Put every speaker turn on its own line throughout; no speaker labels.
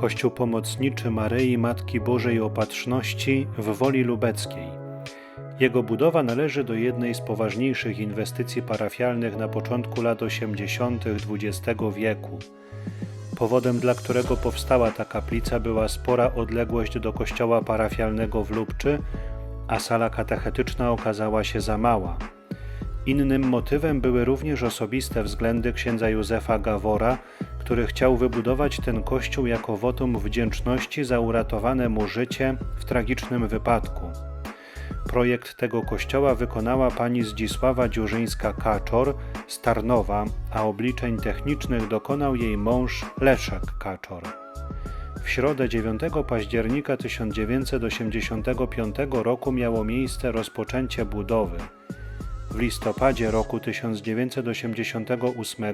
Kościół Pomocniczy Maryi Matki Bożej Opatrzności w Woli Lubeckiej. Jego budowa należy do jednej z poważniejszych inwestycji parafialnych na początku lat 80. XX wieku. Powodem, dla którego powstała ta kaplica, była spora odległość do kościoła parafialnego w Lubczy, a sala katechetyczna okazała się za mała. Innym motywem były również osobiste względy księdza Józefa Gawora, który chciał wybudować ten kościół jako wotum wdzięczności za uratowane mu życie w tragicznym wypadku. Projekt tego kościoła wykonała pani Zdzisława Dziurzyńska-Kaczor z Tarnowa, a obliczeń technicznych dokonał jej mąż Leszek Kaczor. W środę 9 października 1985 roku miało miejsce rozpoczęcie budowy. W listopadzie roku 1988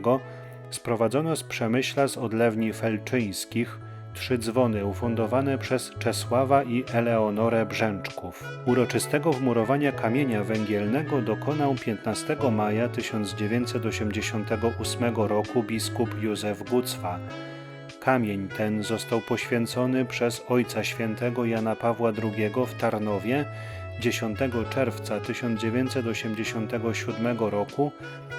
sprowadzono z Przemyśla z odlewni felczyńskich trzy dzwony ufundowane przez Czesława i Eleonorę Brzęczków. Uroczystego wmurowania kamienia węgielnego dokonał 15 maja 1988 roku biskup Józef Gucwa. Kamień ten został poświęcony przez Ojca Świętego Jana Pawła II w Tarnowie 10 czerwca 1987 roku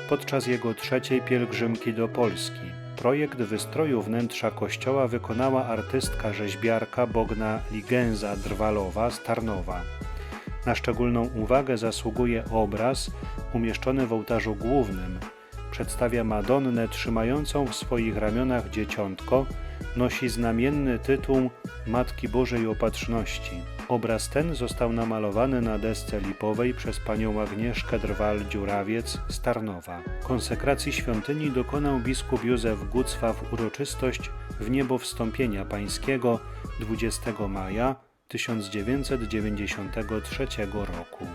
podczas jego trzeciej pielgrzymki do Polski. Projekt wystroju wnętrza kościoła wykonała artystka rzeźbiarka Bogna Ligęza-Drwalowa z Tarnowa. Na szczególną uwagę zasługuje obraz umieszczony w ołtarzu głównym. Przedstawia Madonnę trzymającą w swoich ramionach dzieciątko, nosi znamienny tytuł Matki Bożej Opatrzności. Obraz ten został namalowany na desce lipowej przez panią Agnieszkę Drwal-Dziurawiec z Tarnowa. Konsekracji świątyni dokonał biskup Józef Gucwa w uroczystość w niebo wstąpienia pańskiego 20 maja 1993 roku.